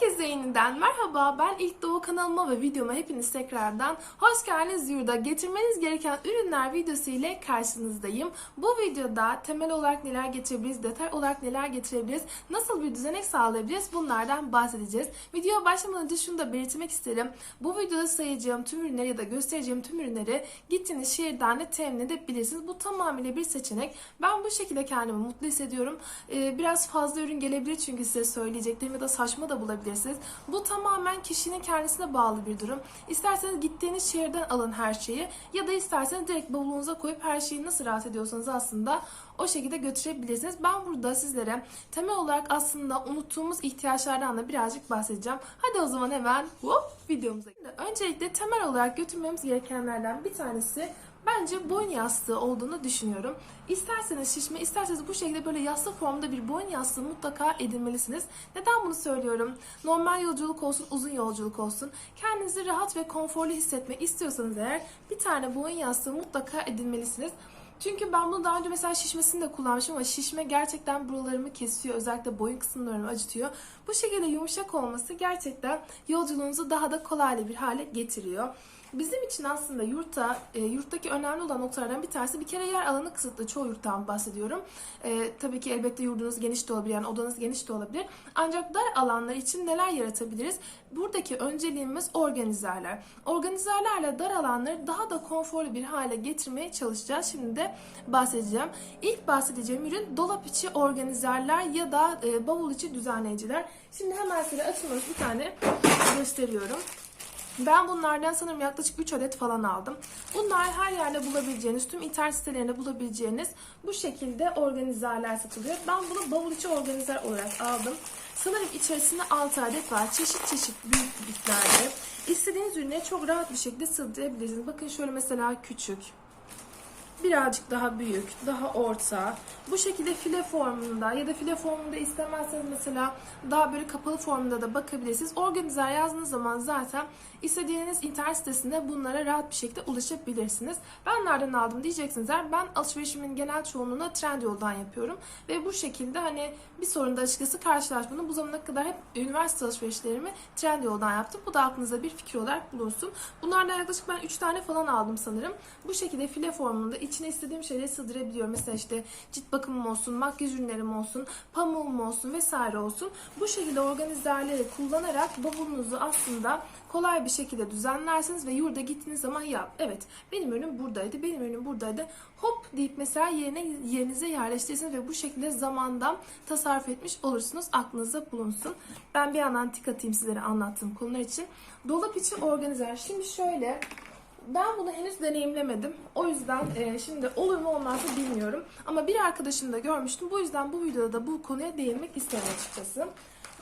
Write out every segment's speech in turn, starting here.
Herkese yeniden merhaba. Ben İlk Doğu kanalıma ve videoma hepiniz tekrardan hoş geldiniz yurda. Getirmeniz gereken ürünler videosu ile karşınızdayım. Bu videoda temel olarak neler getirebiliriz, detay olarak neler getirebiliriz, nasıl bir düzenek sağlayabiliriz bunlardan bahsedeceğiz. Videoya başlamadan önce şunu da belirtmek isterim. Bu videoda sayacağım tüm ürünleri ya da göstereceğim tüm ürünleri gittiğiniz şehirden de temin edebilirsiniz. Bu tamamıyla bir seçenek. Ben bu şekilde kendimi mutlu hissediyorum. Ee, biraz fazla ürün gelebilir çünkü size söyleyeceklerim ya da saçma da bulabilirsiniz. Bu tamamen kişinin kendisine bağlı bir durum. İsterseniz gittiğiniz şehirden alın her şeyi ya da isterseniz direkt bavulunuza koyup her şeyi nasıl rahat ediyorsanız aslında o şekilde götürebilirsiniz. Ben burada sizlere temel olarak aslında unuttuğumuz ihtiyaçlardan da birazcık bahsedeceğim. Hadi o zaman hemen hop videomuza. Öncelikle temel olarak götürmemiz gerekenlerden bir tanesi bence boyun yastığı olduğunu düşünüyorum. İsterseniz şişme, isterseniz bu şekilde böyle yastık formda bir boyun yastığı mutlaka edinmelisiniz. Neden bunu söylüyorum? Normal yolculuk olsun, uzun yolculuk olsun. Kendinizi rahat ve konforlu hissetmek istiyorsanız eğer bir tane boyun yastığı mutlaka edinmelisiniz. Çünkü ben bunu daha önce mesela şişmesini de kullanmışım ama şişme gerçekten buralarımı kesiyor. Özellikle boyun kısımlarımı acıtıyor. Bu şekilde yumuşak olması gerçekten yolculuğunuzu daha da kolaylı bir hale getiriyor. Bizim için aslında yurtta, e, yurttaki önemli olan noktalardan bir tanesi bir kere yer alanı kısıtlı. Çoğu yurttan bahsediyorum. E, tabii ki elbette yurdunuz geniş de olabilir, yani odanız geniş de olabilir. Ancak dar alanlar için neler yaratabiliriz? Buradaki önceliğimiz organizerler. Organizerlerle dar alanları daha da konforlu bir hale getirmeye çalışacağız. Şimdi de bahsedeceğim. İlk bahsedeceğim ürün dolap içi organizerler ya da e, bavul içi düzenleyiciler. Şimdi hemen size açılmış bir tane gösteriyorum. Ben bunlardan sanırım yaklaşık 3 adet falan aldım. Bunlar her yerde bulabileceğiniz, tüm internet sitelerinde bulabileceğiniz bu şekilde organizerler satılıyor. Ben bunu bavul içi organizer olarak aldım. Sanırım içerisinde 6 adet var. Çeşit çeşit büyüklüklerde. İstediğiniz ürüne çok rahat bir şekilde sığdırabilirsiniz. Bakın şöyle mesela küçük, birazcık daha büyük, daha orta. Bu şekilde file formunda ya da file formunda istemezseniz mesela daha böyle kapalı formunda da bakabilirsiniz. Organizer yazdığınız zaman zaten istediğiniz internet sitesinde bunlara rahat bir şekilde ulaşabilirsiniz. Ben nereden aldım diyeceksiniz. Ben alışverişimin genel çoğunluğunu Trendyol'dan yapıyorum. Ve bu şekilde hani bir sorunda açıkçası karşılaşmadım. Bu zamana kadar hep üniversite alışverişlerimi Trendyol'dan yaptım. Bu da aklınızda bir fikir olarak bulunsun. Bunlardan yaklaşık ben 3 tane falan aldım sanırım. Bu şekilde file formunda içine istediğim şeyleri sığdırabiliyorum. Mesela işte cilt bakımım olsun, makyaj ürünlerim olsun, pamuğum olsun vesaire olsun. Bu şekilde organizerleri kullanarak bavulunuzu aslında kolay bir şekilde düzenlersiniz ve yurda gittiğiniz zaman ya evet benim ürünüm buradaydı, benim ürünüm buradaydı. Hop deyip mesela yerine yerinize yerleştirirsiniz ve bu şekilde zamandan tasarruf etmiş olursunuz. Aklınızda bulunsun. Ben bir yandan tik atayım sizlere anlattığım konular için. Dolap içi organizer. Şimdi şöyle ben bunu henüz deneyimlemedim. O yüzden e, şimdi olur mu olmazsa bilmiyorum. Ama bir arkadaşım da görmüştüm. Bu yüzden bu videoda da bu konuya değinmek isterim açıkçası.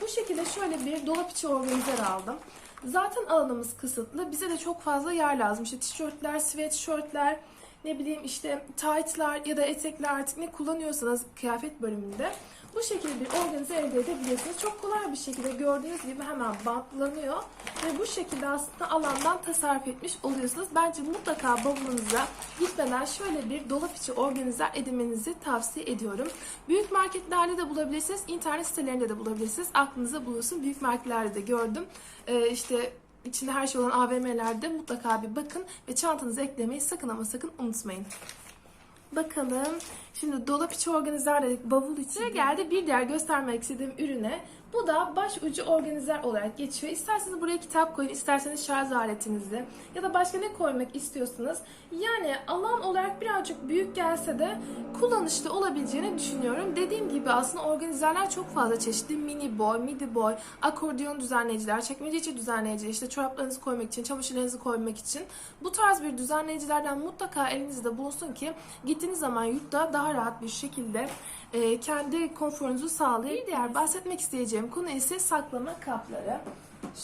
Bu şekilde şöyle bir dolap içi organizer aldım. Zaten alanımız kısıtlı. Bize de çok fazla yer lazım. İşte tişörtler, sweatshirtler, ne bileyim işte tight'lar ya da etekler artık ne kullanıyorsanız kıyafet bölümünde bu şekilde bir organize elde edebilirsiniz. Çok kolay bir şekilde gördüğünüz gibi hemen bantlanıyor ve bu şekilde aslında alandan tasarruf etmiş oluyorsunuz. Bence mutlaka bavulunuza gitmeden şöyle bir dolap içi organizer edinmenizi tavsiye ediyorum. Büyük marketlerde de bulabilirsiniz, internet sitelerinde de bulabilirsiniz. Aklınıza bulunsun. Büyük marketlerde de gördüm. Ee, işte içinde her şey olan AVM'lerde mutlaka bir bakın ve çantanıza eklemeyi sakın ama sakın unutmayın. Bakalım. Şimdi dolap içi organizer dedik, bavul içi. Sıra geldi bir diğer göstermek istediğim ürüne. Bu da baş ucu organizer olarak geçiyor. İsterseniz buraya kitap koyun, isterseniz şarj aletinizi ya da başka ne koymak istiyorsanız. Yani alan olarak birazcık büyük gelse de kullanışlı olabileceğini düşünüyorum. Dediğim gibi aslında organizerler çok fazla çeşitli. Mini boy, midi boy, akordeon düzenleyiciler, çekmece içi düzenleyiciler, işte çoraplarınızı koymak için, çamaşırlarınızı koymak için. Bu tarz bir düzenleyicilerden mutlaka elinizde bulunsun ki gittiğiniz zaman yurtta daha rahat bir şekilde e, kendi konforunuzu sağlayın. Bir diğer bahsetmek isteyeceğim konu ise saklama kapları.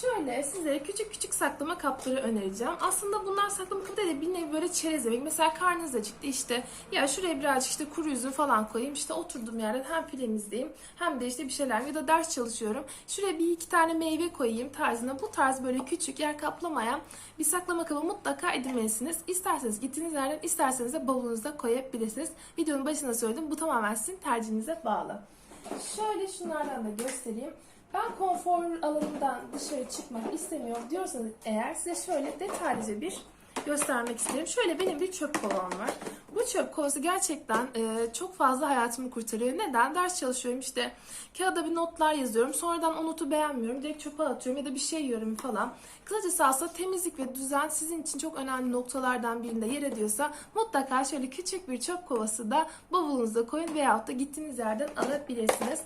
Şöyle sizlere küçük küçük saklama kapları önereceğim. Aslında bunlar saklama kapı de bir nevi böyle çerez demek. Mesela karnınız acıktı işte ya şuraya birazcık işte kuru üzüm falan koyayım. İşte oturduğum yerden hem filmizleyeyim hem de işte bir şeyler ya da ders çalışıyorum. Şuraya bir iki tane meyve koyayım tarzında. Bu tarz böyle küçük yer kaplamayan bir saklama kabı mutlaka edinmelisiniz. İsterseniz gittiğiniz yerden isterseniz de bavulunuza koyabilirsiniz. Videonun başında söyledim. Bu tamamen sizin tercihinize bağlı. Şöyle şunlardan da göstereyim. Ben konfor alanımdan dışarı çıkmak istemiyorum diyorsanız eğer size şöyle detaylıca bir göstermek isterim. Şöyle benim bir çöp kovam var. Bu çöp kovası gerçekten e, çok fazla hayatımı kurtarıyor. Neden? Ders çalışıyorum işte kağıda bir notlar yazıyorum. Sonradan o notu beğenmiyorum. Direkt çöpe atıyorum ya da bir şey yiyorum falan. Kısacası aslında temizlik ve düzen sizin için çok önemli noktalardan birinde yer ediyorsa mutlaka şöyle küçük bir çöp kovası da bavulunuza koyun veyahut da gittiğiniz yerden alabilirsiniz.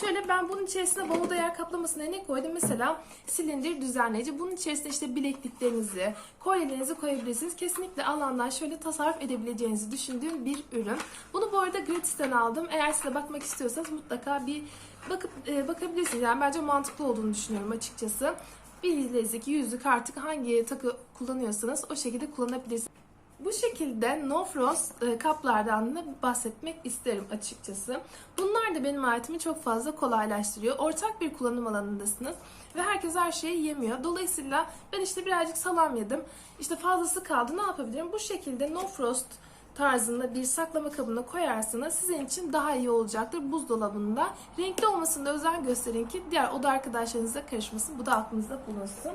Şöyle ben bunun içerisine bavulda yer kaplamasına ne koydum? Mesela silindir düzenleyici. Bunun içerisine işte bilekliklerinizi, kolyelerinizi koyabilirsiniz. Kesinlikle alandan şöyle tasarruf edebileceğinizi düşündüğüm bir ürün. Bunu bu arada Gratis'ten aldım. Eğer size bakmak istiyorsanız mutlaka bir bakıp e, bakabilirsiniz. Yani bence mantıklı olduğunu düşünüyorum açıkçası. Bir bilezik, yüzük artık hangi takı kullanıyorsanız o şekilde kullanabilirsiniz. Bu şekilde No Frost e, kaplardan da bahsetmek isterim açıkçası. Bunlar da benim hayatımı çok fazla kolaylaştırıyor. Ortak bir kullanım alanındasınız ve herkes her şeyi yemiyor. Dolayısıyla ben işte birazcık salam yedim. İşte fazlası kaldı ne yapabilirim? Bu şekilde No Frost tarzında bir saklama kabına koyarsanız sizin için daha iyi olacaktır buzdolabında. Renkli olmasında özen gösterin ki diğer oda arkadaşlarınıza karışmasın. Bu da aklınızda bulunsun.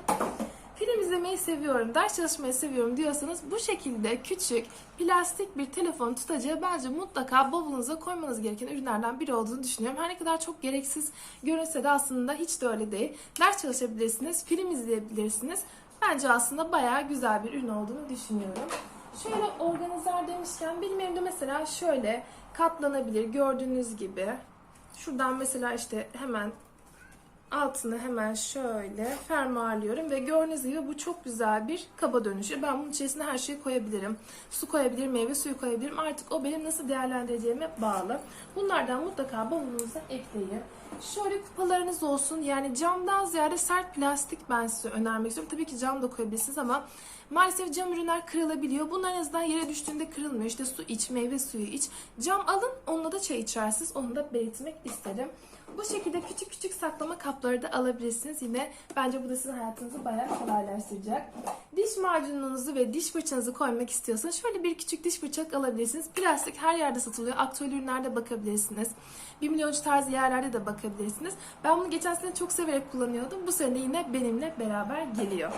Film izlemeyi seviyorum, ders çalışmayı seviyorum diyorsanız bu şekilde küçük plastik bir telefon tutacağı bence mutlaka bavulunuza koymanız gereken ürünlerden biri olduğunu düşünüyorum. Her ne kadar çok gereksiz görünse de aslında hiç de öyle değil. Ders çalışabilirsiniz, film izleyebilirsiniz. Bence aslında bayağı güzel bir ürün olduğunu düşünüyorum. Şöyle organizer demişken benim evimde mesela şöyle katlanabilir gördüğünüz gibi. Şuradan mesela işte hemen altını hemen şöyle fermuarlıyorum ve gördüğünüz gibi bu çok güzel bir kaba dönüşü. Ben bunun içerisine her şeyi koyabilirim. Su koyabilirim, meyve suyu koyabilirim. Artık o benim nasıl değerlendireceğime bağlı. Bunlardan mutlaka bavulunuza ekleyin. Şöyle kupalarınız olsun. Yani camdan ziyade sert plastik ben size önermek istiyorum. Tabii ki cam da koyabilirsiniz ama maalesef cam ürünler kırılabiliyor. Bunlar en azından yere düştüğünde kırılmıyor. İşte su iç, meyve suyu iç. Cam alın, onunla da çay içersiniz. Onu da belirtmek isterim. Bu şekilde küçük küçük saklama kapları da alabilirsiniz. Yine bence bu da sizin hayatınızı bayağı kolaylaştıracak. Diş macununuzu ve diş fırçanızı koymak istiyorsanız şöyle bir küçük diş fırçalık alabilirsiniz. Plastik her yerde satılıyor. Aktüel ürünlerde bakabilirsiniz. 1 milyoncu tarzı yerlerde de bakabilirsiniz. Ben bunu geçen sene çok severek kullanıyordum. Bu sene yine benimle beraber geliyor.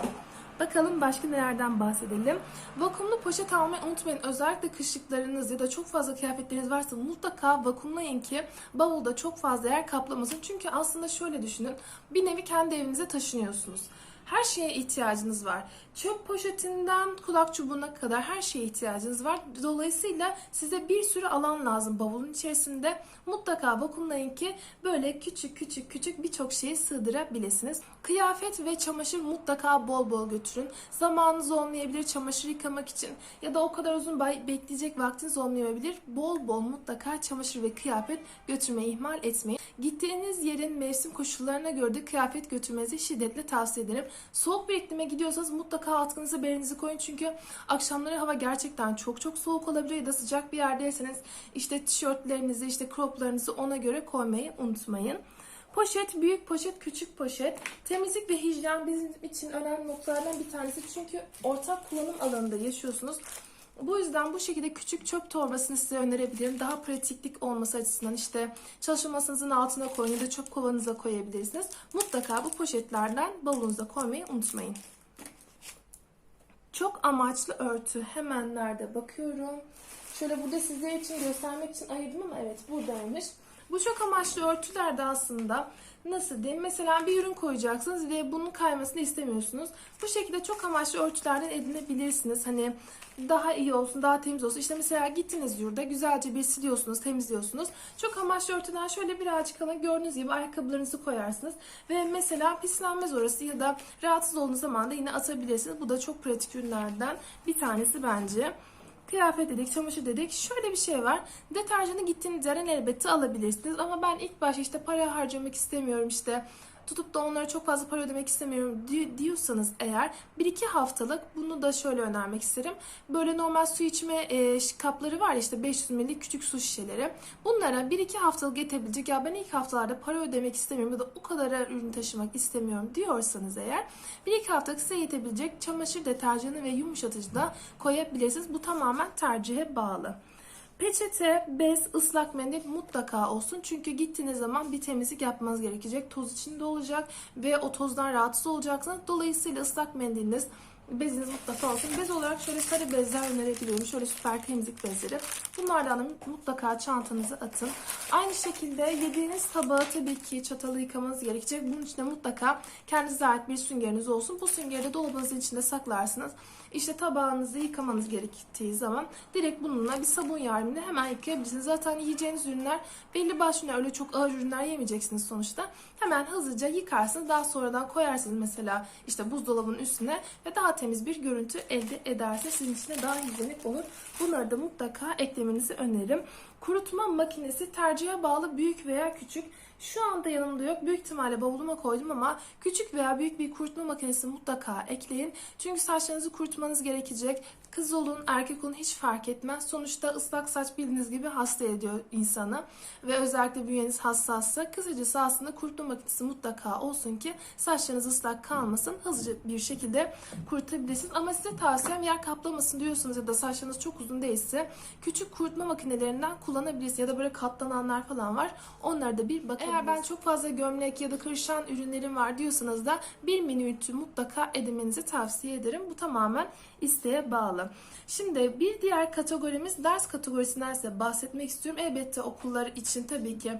Bakalım başka nelerden bahsedelim. Vakumlu poşet almayı unutmayın. Özellikle kışlıklarınız ya da çok fazla kıyafetleriniz varsa mutlaka vakumlayın ki bavulda çok fazla yer kaplamasın. Çünkü aslında şöyle düşünün. Bir nevi kendi evinize taşınıyorsunuz. Her şeye ihtiyacınız var. Çöp poşetinden kulak çubuğuna kadar her şeye ihtiyacınız var. Dolayısıyla size bir sürü alan lazım bavulun içerisinde. Mutlaka vakumlayın ki böyle küçük küçük küçük birçok şeyi sığdırabilirsiniz. Kıyafet ve çamaşır mutlaka bol bol götürün. Zamanınız olmayabilir çamaşır yıkamak için ya da o kadar uzun bekleyecek vaktiniz olmayabilir. Bol bol mutlaka çamaşır ve kıyafet götürmeyi ihmal etmeyin. Gittiğiniz yerin mevsim koşullarına göre de kıyafet götürmenizi şiddetle tavsiye ederim. Soğuk bir iklime gidiyorsanız mutlaka atkınızı berenizi koyun çünkü akşamları hava gerçekten çok çok soğuk olabilir ya da sıcak bir yerdeyseniz işte tişörtlerinizi işte croplarınızı ona göre koymayı unutmayın. Poşet, büyük poşet, küçük poşet. Temizlik ve hijyen bizim için önemli noktalardan bir tanesi. Çünkü ortak kullanım alanında yaşıyorsunuz. Bu yüzden bu şekilde küçük çöp torbasını size önerebilirim. Daha pratiklik olması açısından işte çalışma masanızın altına koyun ya da çöp kovanıza koyabilirsiniz. Mutlaka bu poşetlerden bavulunuza koymayı unutmayın. Çok amaçlı örtü. Hemen nerede bakıyorum. Şöyle burada sizler için göstermek için ayırdım ama evet buradaymış. Bu çok amaçlı örtülerde aslında nasıl diyeyim mesela bir ürün koyacaksınız ve bunun kaymasını istemiyorsunuz. Bu şekilde çok amaçlı örtülerden edinebilirsiniz. Hani daha iyi olsun, daha temiz olsun. İşte mesela gittiniz yurda güzelce bir siliyorsunuz, temizliyorsunuz. Çok amaçlı örtüden şöyle birazcık alın gördüğünüz gibi ayakkabılarınızı koyarsınız. Ve mesela pislenmez orası ya da rahatsız olduğunuz zaman da yine atabilirsiniz. Bu da çok pratik ürünlerden bir tanesi bence. Kıyafet dedik, çamaşır dedik. Şöyle bir şey var. Deterjanı gittiğiniz yerden elbette alabilirsiniz. Ama ben ilk başta işte para harcamak istemiyorum işte tutup da onlara çok fazla para ödemek istemiyorum diyorsanız eğer bir iki haftalık bunu da şöyle önermek isterim. Böyle normal su içme e, kapları var işte 500 ml küçük su şişeleri. Bunlara bir iki haftalık yetebilecek ya ben ilk haftalarda para ödemek istemiyorum ya da o kadar ürün taşımak istemiyorum diyorsanız eğer bir iki haftalık size yetebilecek çamaşır deterjanı ve yumuşatıcı da koyabilirsiniz. Bu tamamen tercihe bağlı. Peçete, bez, ıslak mendil mutlaka olsun. Çünkü gittiğiniz zaman bir temizlik yapmanız gerekecek. Toz içinde olacak ve o tozdan rahatsız olacaksınız. Dolayısıyla ıslak mendiliniz, beziniz mutlaka olsun. Bez olarak şöyle sarı bezler önerebiliyorum. Şöyle süper temizlik bezleri. Bunlardan da mutlaka çantanıza atın. Aynı şekilde yediğiniz tabağı tabii ki çatalı yıkamanız gerekecek. Bunun için de mutlaka kendinize ait bir süngeriniz olsun. Bu süngeri de dolabınızın içinde saklarsınız. İşte tabağınızı yıkamanız gerektiği zaman direkt bununla bir sabun yardımıyla hemen yıkayabilirsiniz. Zaten yiyeceğiniz ürünler belli başlı öyle çok ağır ürünler yemeyeceksiniz sonuçta. Hemen hızlıca yıkarsınız. Daha sonradan koyarsınız mesela işte buzdolabının üstüne ve daha temiz bir görüntü elde edersiniz. Sizin için de daha hijyenik olur. Bunları da mutlaka eklemenizi öneririm. Kurutma makinesi tercihe bağlı büyük veya küçük. Şu anda yanımda yok. Büyük ihtimalle bavuluma koydum ama küçük veya büyük bir kurutma makinesi mutlaka ekleyin. Çünkü saçlarınızı kurutmanız gerekecek. Kız olun, erkek olun hiç fark etmez. Sonuçta ıslak saç bildiğiniz gibi hasta ediyor insanı. Ve özellikle bünyeniz hassassa. Kısacası aslında kurutma makinesi mutlaka olsun ki saçlarınız ıslak kalmasın. Hızlıca bir şekilde kurutabilirsiniz. Ama size tavsiyem yer kaplamasın diyorsunuz ya da saçlarınız çok uzun değilse küçük kurutma makinelerinden kullanabilirsiniz. Ya da böyle katlananlar falan var. Onlara da bir bakın. Eğer ben çok fazla gömlek ya da kırışan ürünlerim var diyorsanız da bir mini ütü mutlaka edinmenizi tavsiye ederim. Bu tamamen isteğe bağlı. Şimdi bir diğer kategorimiz ders kategorisinden size bahsetmek istiyorum. Elbette okullar için tabii ki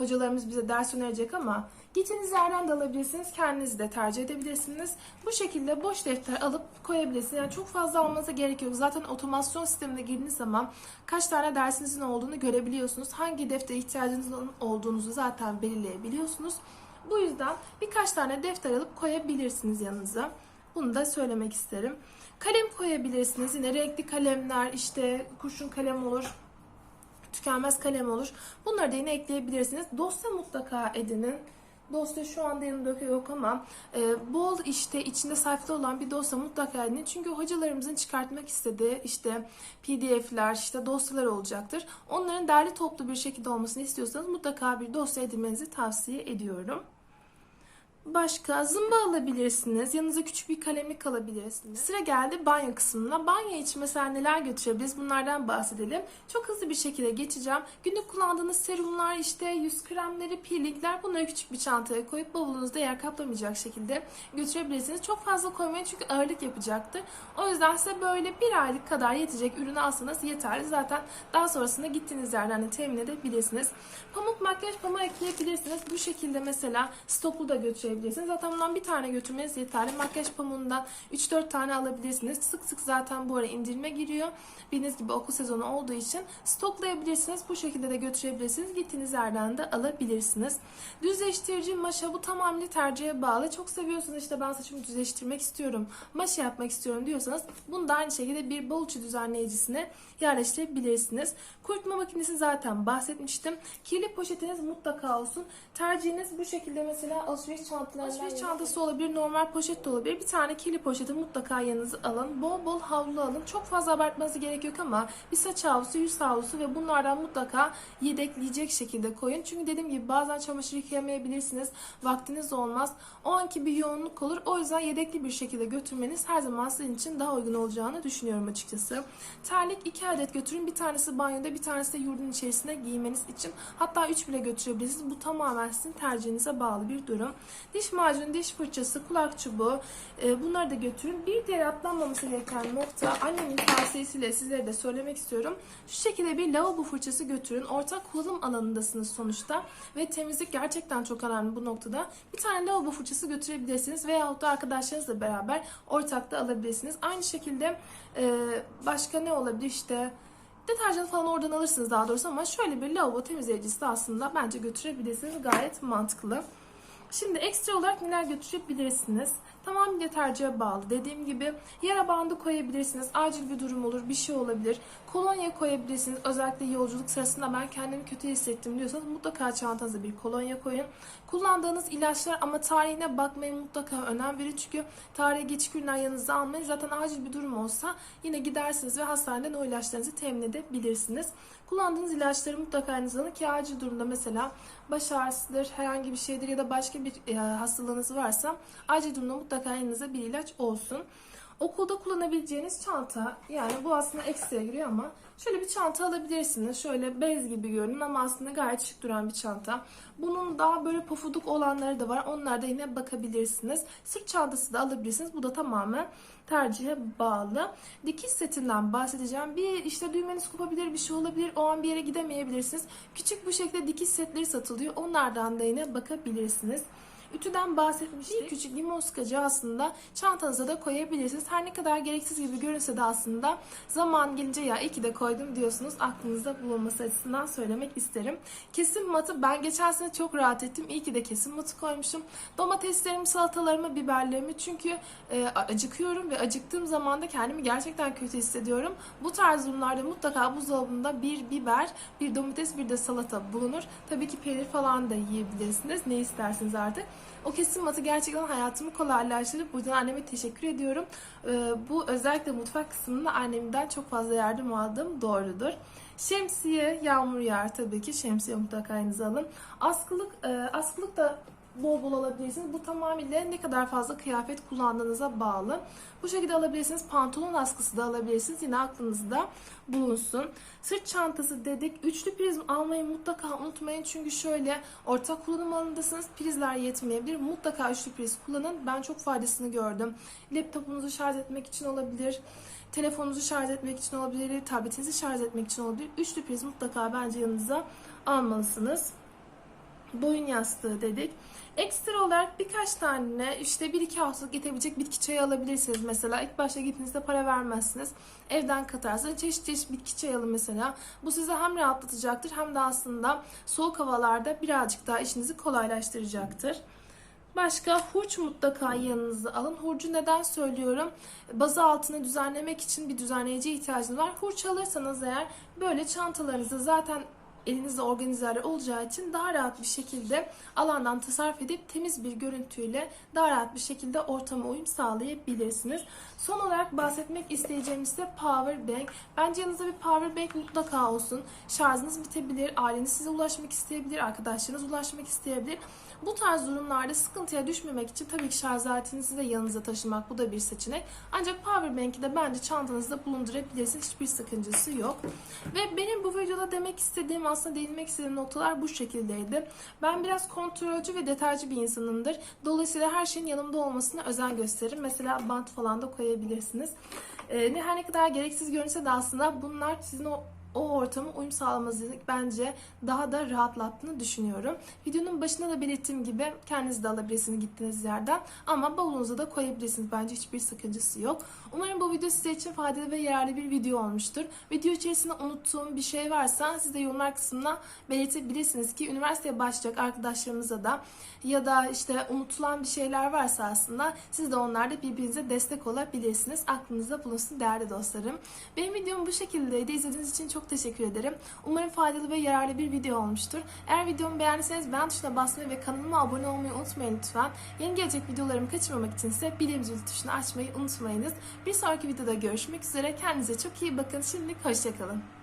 hocalarımız bize ders önerecek ama gittiğiniz yerden de alabilirsiniz. Kendiniz de tercih edebilirsiniz. Bu şekilde boş defter alıp koyabilirsiniz. Yani çok fazla almanıza gerek yok. Zaten otomasyon sistemine girdiğiniz zaman kaç tane dersinizin olduğunu görebiliyorsunuz. Hangi deftere ihtiyacınızın olduğunuzu zaten belirleyebiliyorsunuz. Bu yüzden birkaç tane defter alıp koyabilirsiniz yanınıza. Bunu da söylemek isterim. Kalem koyabilirsiniz. Yine renkli kalemler, işte kurşun kalem olur, tükenmez kalem olur. Bunları da yine ekleyebilirsiniz. Dosya mutlaka edinin. Dosya şu anda yanımda yok ama e, bol işte içinde sayfalı olan bir dosya mutlaka edinin. Çünkü hocalarımızın çıkartmak istediği işte pdf'ler, işte dosyalar olacaktır. Onların derli toplu bir şekilde olmasını istiyorsanız mutlaka bir dosya edinmenizi tavsiye ediyorum. Başka zımba alabilirsiniz. Yanınıza küçük bir kalemlik alabilirsiniz. Sıra geldi banyo kısmına. Banyo için mesela neler götürebiliriz bunlardan bahsedelim. Çok hızlı bir şekilde geçeceğim. Günlük kullandığınız serumlar, işte yüz kremleri, peelingler bunları küçük bir çantaya koyup bavulunuzda yer kaplamayacak şekilde götürebilirsiniz. Çok fazla koymayın çünkü ağırlık yapacaktır. O yüzden size böyle bir aylık kadar yetecek ürünü alsanız yeterli. Zaten daha sonrasında gittiğiniz yerden de temin edebilirsiniz. Pamuk makyaj pamuğu ekleyebilirsiniz. Bu şekilde mesela stoklu da götürebilirsiniz götürebilirsiniz. Zaten bundan bir tane götürmeniz yeterli. Makyaj pamuğundan 3-4 tane alabilirsiniz. Sık sık zaten bu ara indirime giriyor. Bildiğiniz gibi okul sezonu olduğu için stoklayabilirsiniz. Bu şekilde de götürebilirsiniz. Gittiğiniz yerden de alabilirsiniz. Düzleştirici maşa bu tamamen tercihe bağlı. Çok seviyorsunuz işte ben saçımı düzleştirmek istiyorum. Maşa yapmak istiyorum diyorsanız bunu da aynı şekilde bir bolçu düzenleyicisine yerleştirebilirsiniz. Kurutma makinesi zaten bahsetmiştim. Kirli poşetiniz mutlaka olsun. Tercihiniz bu şekilde mesela alışveriş çantalarından Alışveriş çantası olabilir, normal poşet de olabilir. Bir tane kirli poşeti mutlaka yanınıza alın. Bol bol havlu alın. Çok fazla abartmanıza gerek yok ama bir saç havlusu, yüz havlusu ve bunlardan mutlaka yedekleyecek şekilde koyun. Çünkü dediğim gibi bazen çamaşır yıkayamayabilirsiniz. Vaktiniz olmaz. O anki bir yoğunluk olur. O yüzden yedekli bir şekilde götürmeniz her zaman sizin için daha uygun olacağını düşünüyorum açıkçası. Terlik iki adet götürün. Bir tanesi banyoda, bir tanesi de yurdun içerisinde giymeniz için. Hatta üç bile götürebilirsiniz. Bu tamamen sizin tercihinize bağlı bir durum. Diş macunu, diş fırçası, kulak çubuğu e, bunları da götürün. Bir diğer atlanmaması gereken nokta annemin tavsiyesiyle sizlere de söylemek istiyorum. Şu şekilde bir lavabo fırçası götürün. Ortak kullanım alanındasınız sonuçta ve temizlik gerçekten çok önemli bu noktada. Bir tane lavabo fırçası götürebilirsiniz veyahut da arkadaşlarınızla beraber ortakta alabilirsiniz. Aynı şekilde e, başka ne olabilir işte Deterjan falan oradan alırsınız daha doğrusu ama şöyle bir lavabo temizleyicisi aslında bence götürebilirsiniz. Gayet mantıklı. Şimdi ekstra olarak neler götürebilirsiniz? Tamamen tercihe bağlı. Dediğim gibi yara bandı koyabilirsiniz. Acil bir durum olur, bir şey olabilir. Kolonya koyabilirsiniz. Özellikle yolculuk sırasında ben kendimi kötü hissettim diyorsanız mutlaka çantanıza bir kolonya koyun. Kullandığınız ilaçlar ama tarihine bakmayın mutlaka önem verin. Çünkü tarihe geçik ürünler yanınıza almayın. Zaten acil bir durum olsa yine gidersiniz ve hastaneden o ilaçlarınızı temin edebilirsiniz. Kullandığınız ilaçları mutlaka yanınıza alın ki acil durumda mesela baş ağrısıdır, herhangi bir şeydir ya da başka bir e, hastalığınız varsa acil durumda mutlaka yanınıza bir ilaç olsun. Okulda kullanabileceğiniz çanta yani bu aslında ekstra giriyor ama şöyle bir çanta alabilirsiniz. Şöyle bez gibi görünün ama aslında gayet şık duran bir çanta. Bunun daha böyle pofuduk olanları da var. Onlarda yine bakabilirsiniz. Sırt çantası da alabilirsiniz. Bu da tamamen tercihe bağlı. Dikiş setinden bahsedeceğim. Bir işte düğmeniz kopabilir, bir şey olabilir. O an bir yere gidemeyebilirsiniz. Küçük bu şekilde dikiş setleri satılıyor. Onlardan da yine bakabilirsiniz. Ütüden bahsetmiştik. Bir küçük limon sıkacı aslında çantanıza da koyabilirsiniz. Her ne kadar gereksiz gibi görünse de aslında zaman gelince ya iyi ki de koydum diyorsunuz. Aklınızda bulunması açısından söylemek isterim. Kesim matı ben geçen sene çok rahat ettim. İyi ki de kesim matı koymuşum. Domateslerimi, salatalarımı, biberlerimi çünkü e, acıkıyorum ve acıktığım zaman da kendimi gerçekten kötü hissediyorum. Bu tarz durumlarda mutlaka buzdolabında bir biber, bir domates, bir de salata bulunur. Tabii ki peynir falan da yiyebilirsiniz. Ne isterseniz artık. O kesim matı gerçekten hayatımı kolaylaştırdı. Bu yüzden anneme teşekkür ediyorum. Ee, bu özellikle mutfak kısmında annemden çok fazla yardım aldığım doğrudur. Şemsiye, yağmur yağar tabii ki. Şemsiye mutlaka elinize alın. Askılık, e, askılık da bol bol alabilirsiniz. Bu tamamıyla ne kadar fazla kıyafet kullandığınıza bağlı. Bu şekilde alabilirsiniz. Pantolon askısı da alabilirsiniz. Yine aklınızda bulunsun. Sırt çantası dedik. Üçlü prizm almayı mutlaka unutmayın. Çünkü şöyle ortak kullanım alanındasınız. Prizler yetmeyebilir. Mutlaka üçlü priz kullanın. Ben çok faydasını gördüm. Laptopunuzu şarj etmek için olabilir. Telefonunuzu şarj etmek için olabilir. Tabletinizi şarj etmek için olabilir. Üçlü priz mutlaka bence yanınıza almalısınız boyun yastığı dedik. Ekstra olarak birkaç tane işte bir iki haftalık yetebilecek bitki çayı alabilirsiniz mesela. İlk başta gittiğinizde para vermezsiniz. Evden katarsınız. Çeşit çeşit bitki çayı alın mesela. Bu size hem rahatlatacaktır hem de aslında soğuk havalarda birazcık daha işinizi kolaylaştıracaktır. Başka hurç mutlaka yanınıza alın. Hurcu neden söylüyorum? Bazı altını düzenlemek için bir düzenleyici ihtiyacınız var. Hurç alırsanız eğer böyle çantalarınızda zaten elinizde organizer olacağı için daha rahat bir şekilde alandan tasarruf edip temiz bir görüntüyle daha rahat bir şekilde ortama uyum sağlayabilirsiniz. Son olarak bahsetmek isteyeceğim ise power bank. Bence yanınızda bir power bank mutlaka olsun. Şarjınız bitebilir, aileniz size ulaşmak isteyebilir, arkadaşlarınız ulaşmak isteyebilir. Bu tarz durumlarda sıkıntıya düşmemek için tabii ki şarj aletinizi de yanınıza taşımak bu da bir seçenek. Ancak power bank'i de bence çantanızda bulundurabilirsiniz. Hiçbir sakıncası yok. Ve benim bu videoda demek istediğim aslında değinmek istediğim noktalar bu şekildeydi. Ben biraz kontrolcü ve detaycı bir insanımdır. Dolayısıyla her şeyin yanımda olmasına özen gösteririm. Mesela bant falan da koyabilirsiniz. Ee, her ne kadar gereksiz görünse de aslında bunlar sizin o o ortama uyum sağlamanızı bence daha da rahatlattığını düşünüyorum. Videonun başında da belirttiğim gibi kendiniz de alabilirsiniz gittiğiniz yerden ama bavulunuza da koyabilirsiniz. Bence hiçbir sakıncası yok. Umarım bu video size için faydalı ve yararlı bir video olmuştur. Video içerisinde unuttuğum bir şey varsa siz de yorumlar kısmına belirtebilirsiniz ki üniversiteye başlayacak arkadaşlarımıza da ya da işte unutulan bir şeyler varsa aslında siz de onlarda birbirinize destek olabilirsiniz. Aklınızda bulunsun değerli dostlarım. Benim videom bu şekildeydi. İzlediğiniz için çok teşekkür ederim. Umarım faydalı ve yararlı bir video olmuştur. Eğer videomu beğendiyseniz beğen tuşuna basmayı ve kanalıma abone olmayı unutmayın lütfen. Yeni gelecek videolarımı kaçırmamak için ise bildirim zil tuşunu açmayı unutmayınız. Bir sonraki videoda görüşmek üzere. Kendinize çok iyi bakın. Şimdilik hoşçakalın.